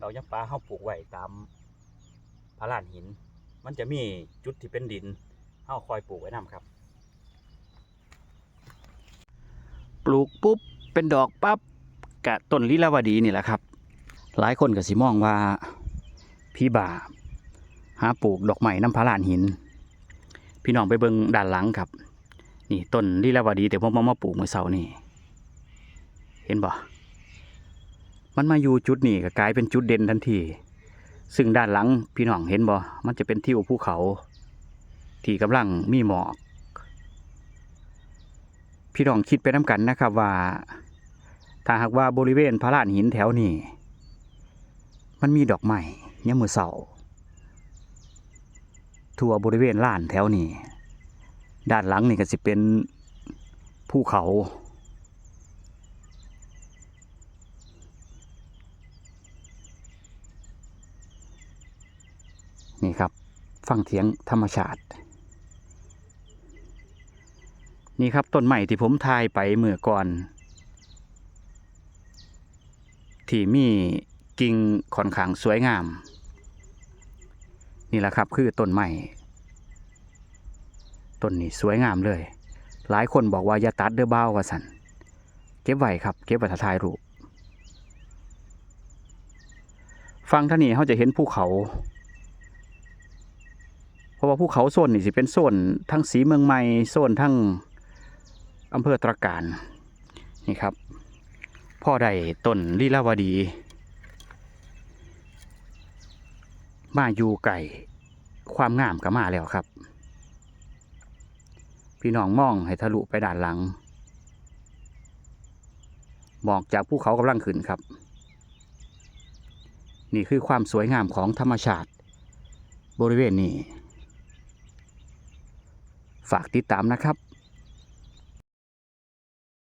ดอกยางปลาเฮาปลูกไว้ตามพระลานหิน มันจะมีจุดที่เป็นดินเฮาคอยปลูกไว้นํครับ ปลูกปุ๊บเป็นดอกปั๊บกะต้นลิลาวดีนี่แหละครับ หลายคนก็สิมองว่าพี่บ่าหาปลูกดอกไม้น้ำพระลานหิน พี่น้องไปเบิ่งด้านหลังครับ นี่ต้นลิลาวดีแต่ผมเอามาปลูกเมื่อเช้านี่เห็นบ่ มันมาอยู่จุดนี้ก็กลายเป็นจุดเด่นทันที ซึ่งด้านหลังพี่น้องเห็นบ่ มันจะเป็นทิวภูเขา ที่กำลังมีหมอก พี่น้องคิดไปน้ำกันนะครับว่า ถ้าหากว่าบริเวณพระลานหินแถวนี้ มันมีดอกไม้ยามมือเสาทั่วบริเวณลานแถวนี้ ด้านหลังนี่ก็สิเป็นภูเขา นี่ครับฟังเสียงธรรมชาติ นี่ครับต้นใหม่ที่ผมทายไปเมื่อก่อน ที่มีกิ่งค่อนข้างสวยงาม นี่แหละครับคือต้นใหม่ต้นนี้สวยงามเลย หลายคนบอกว่าอย่าตัดเด้อบ้าวว่าสันเก็บไว้ครับ เก็บไว้ถ่ายรูปฟังท่านี้เขาจะเห็นภูเขา เพราะว่าภูเขาโซนนี่สิเป็นโซนทั้งสีเมืองใหม่โซนทั้งอำเภอตรการนี่ครับ พ่อได้ต้นลีลาวดี มาอยู่ไก่ความงามก็มาแล้วครับ พี่น้องมองให้ทะลุไปด้านหลังมองจากภูเขากำลังขึ้นครับ นี่คือความสวยงามของธรรมชาติ บริเวณนี้ ฝากติดตามนะครับ